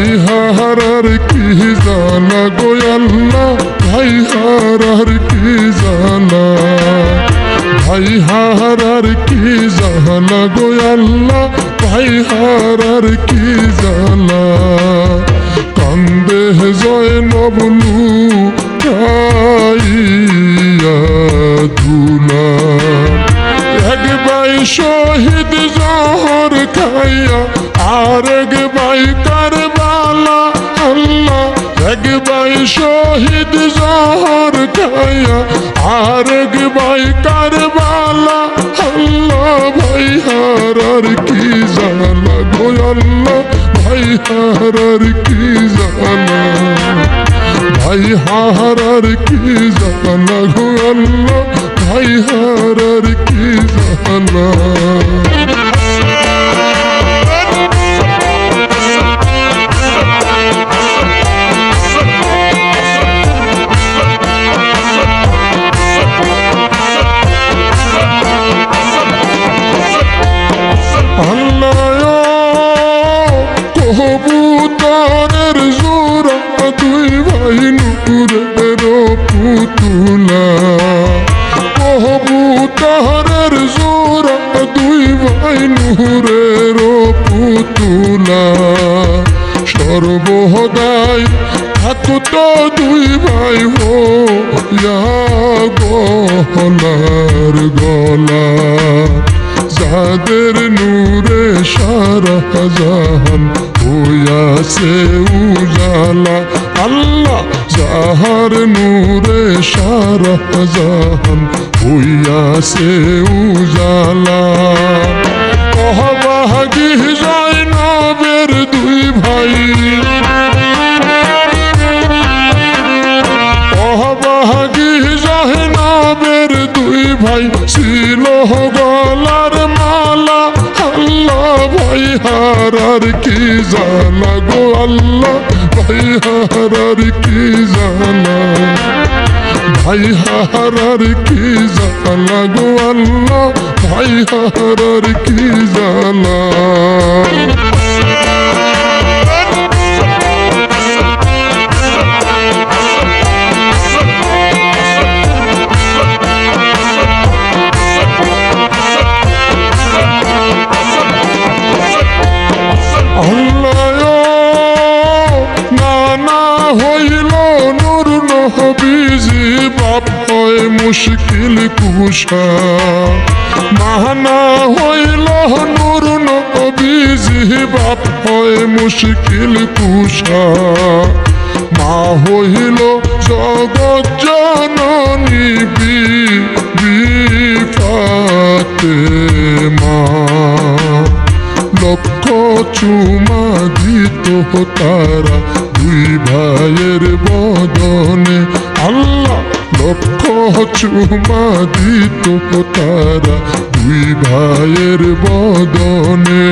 ভাই হারার কি জানা গো আল্লাহ? ভাই হারার কি জানা? ভাই হারার কি জানা গো আল্লাহ? ভাই হারার কি জানা? কান্দে জয় বাই শহীদ জহর খাইয়া, আর বাই কারবালা শহীদ জহর খাইয়া আর বাই কারবালা, আল্লাহ ভাই হারার কি জানা গো আল্লাহ ভাই হারার কি জানা ভাই হারার কি জানা গো আল্লাহ ভাই হারার কি জানা নুপুরের পুতুলা। কবুতরের জোড়া দুই ভাই নুরের পুতুলা। সর্বদাই থাকুত দুই ভাই হো গলার গলা। যাদের নূরে সারা জাহান হইয়াছে উজালা। আল্লাহ যাহার নূরে সারা জাহান হইয়াছে উজালা। কহবাগি যায় নবের দুই ভাই। অহবাগি জাহনাবের দুই ভাই। ছিল গলার মালা, আল্লাহ ভাই হারার কি জানা গো আল্লাহ ভাই হারার কি জানা ভাই হারার কি জানা গো আল্লাহ ভাই হারার কি জানা নুর নহবিজি বাপ হয় মুশকিল কুষা মাহানা হইল নুর নহবিজি বাপ হয় মুশকিল কুষা মা হইল জগৎ জননী বিপাতে মা লক্ষ চুমা দিত তারা দুই ভাইয়ের বদনে আল্লাহ লক্ষ চুমা দিত তারা। দুই ভাইয়ের বদনে